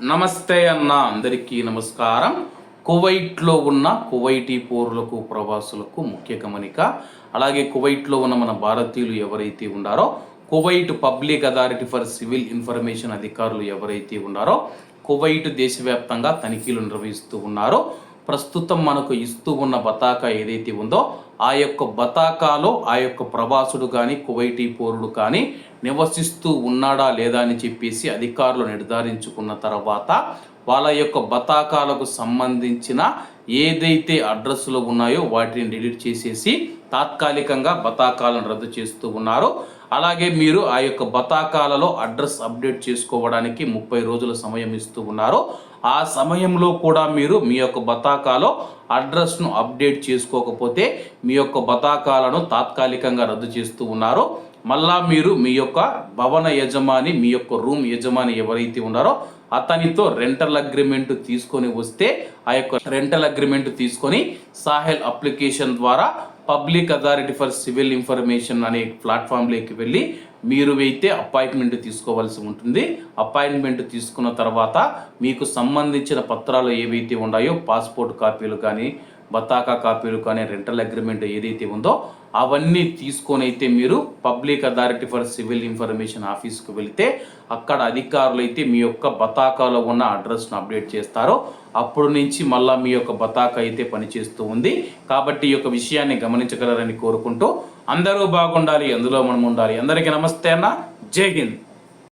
నమస్తే అన్న అందరికీ నమస్కారం. కువైట్లో ఉన్న కువైటీ పౌరులకు ప్రవాసులకు ముఖ్య గమనిక. అలాగే కువైట్లో ఉన్న మన భారతీయులు ఎవరైతే ఉన్నారో Kuwait public authority for civil information అధికారులు ఎవరైతే ఉన్నారో కువైట్ దేశవ్యాప్తంగా తనిఖీలు నిర్వహిస్తూ ఉన్నారో ప్రస్తుతం మనకు ఇస్తూ ఉన్న బతాకా ఏదైతే ఉందో ఆ యొక్క బతాకాలో ఆ యొక్క ప్రవాసుడు కానీ కువైటీ పౌరుడు కానీ నివసిస్తూ ఉన్నాడా లేదా అని చెప్పేసి అధికారులు నిర్ధారించుకున్న తర్వాత వాళ్ళ యొక్క బతాకాలకు సంబంధించిన ఏదైతే అడ్రస్లో ఉన్నాయో వాటిని డిలీట్ చేసేసి తాత్కాలికంగా బతాకాలను రద్దు చేస్తూ ఉన్నారు అలాగే మీరు ఆ యొక్క బతాకాలలో అడ్రస్ అప్డేట్ చేసుకోవడానికి ముప్పై రోజుల సమయం ఇస్తూ ఉన్నారు ఆ సమయంలో కూడా మీరు మీ యొక్క బతాకాలో అడ్రస్ను అప్డేట్ చేసుకోకపోతే మీ యొక్క బతాకాలను తాత్కాలికంగా రద్దు చేస్తూ ఉన్నారు మళ్ళా మీరు మీ యొక్క భవన యజమాని మీ యొక్క రూమ్ యజమాని ఎవరైతే ఉన్నారో అతనితో రెంటల్ అగ్రిమెంట్ తీసుకొని వస్తే ఆ యొక్క రెంటల్ అగ్రిమెంట్ తీసుకొని సాహెల్ అప్లికేషన్ ద్వారా public authority for civil information అనే ప్లాట్ఫామ్లోకి వెళ్ళి మీరు అయితే అపాయింట్మెంట్ తీసుకోవాల్సి ఉంటుంది. అపాయింట్మెంట్ తీసుకున్న తర్వాత మీకు సంబంధించిన పత్రాలు ఏవైతే ఉన్నాయో పాస్పోర్ట్ కాపీలు కానీ బతాకా కాపీలు కానీ రెంటల్ అగ్రిమెంట్ ఏదైతే ఉందో అవన్నీ తీసుకొని అయితే మీరు public authority for civil information ఆఫీస్కి వెళితే అక్కడ అధికారులు అయితే మీ యొక్క బతాకాలో ఉన్న అడ్రస్ను అప్డేట్ చేస్తారో. అప్పుడు నుంచి మళ్ళీ మీ యొక్క బతాకా అయితే పనిచేస్తూ ఉంది. కాబట్టి ఈ యొక్క విషయాన్ని గమనించగలరని కోరుకుంటూ అందరూ బాగుండాలి అందులో మనం ఉండాలి. అందరికీ నమస్తే అన్న. జై హింద్.